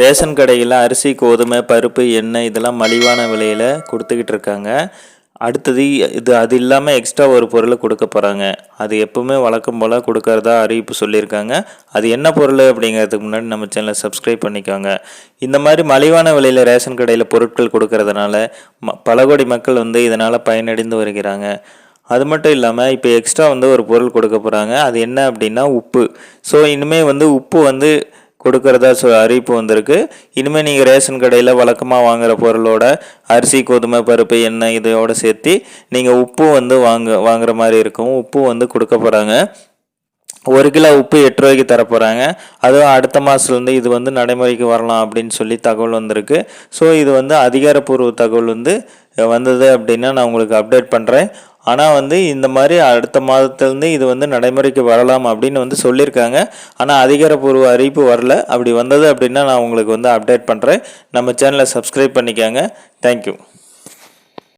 Ration கடையில் அரிசி கோதுமை பருப்பு எண்ணெய் இதெல்லாம் மலிவான விலையில் கொடுத்துக்கிட்டு இருக்காங்க. அடுத்தது இது அது இல்லாமல் எக்ஸ்ட்ரா ஒரு பொருளை கொடுக்க போகிறாங்க அது எப்பவுமே வழக்கம் போல் கொடுக்கறதா அறிவிப்பு சொல்லியிருக்காங்க. அது என்ன பொருள் அப்படிங்கிறதுக்கு முன்னாடி நம்ம சேனலை சப்ஸ்கிரைப் பண்ணிக்கோங்க. இந்த மாதிரி மலிவான விலையில் ரேஷன் கடையில் பொருட்கள் கொடுக்கறதுனால ம பல கோடி மக்கள் வந்து இதனால் பயனடைந்து வருகிறாங்க. அது மட்டும் இல்லாமல் இப்போ எக்ஸ்ட்ரா வந்து ஒரு பொருள் கொடுக்க போகிறாங்க அது என்ன அப்படின்னா உப்பு. ஸோ இனிமேல் வந்து உப்பு வந்து கொடுக்கறதா சொ அறிவிப்பு வந்திருக்கு. இனிமேல் நீங்கள் ரேஷன் கடையில் வழக்கமாக வாங்குகிற பொருளோட அரிசி கோதுமை பருப்பு எண்ணெய் இதோடு சேர்த்து நீங்கள் உப்பு வந்து வாங்க வாங்குற மாதிரி இருக்கும். உப்பு வந்து கொடுக்க போகிறாங்க ஒரு கிலோ உப்பு எட்டு ரூபாய்க்கு தர போகிறாங்க அதுவும் அடுத்த மாதத்துலேருந்து இது வந்து நடைமுறைக்கு வரலாம் அப்படின்னு சொல்லி தகவல் வந்திருக்கு. ஸோ இது வந்து அதிகாரப்பூர்வ தகவல் வந்து வந்தது அப்படின்னா நான் உங்களுக்கு அப்டேட் பண்ணுறேன் ஆனால் வந்து இந்த மாதிரி அடுத்த மாதத்துலேருந்து இது வந்து நடைமுறைக்கு வரலாம் அப்படின்னு வந்து சொல்லியிருக்காங்க. ஆனால் அதிகாரப்பூர்வ அறிவிப்பு வரல. அப்படி வந்தது அப்படின்னா நான் உங்களுக்கு வந்து அப்டேட் பண்ணுறேன் நம்ம சேனலை சப்ஸ்கிரைப் பண்ணிக்கோங்க. தேங்க்யூ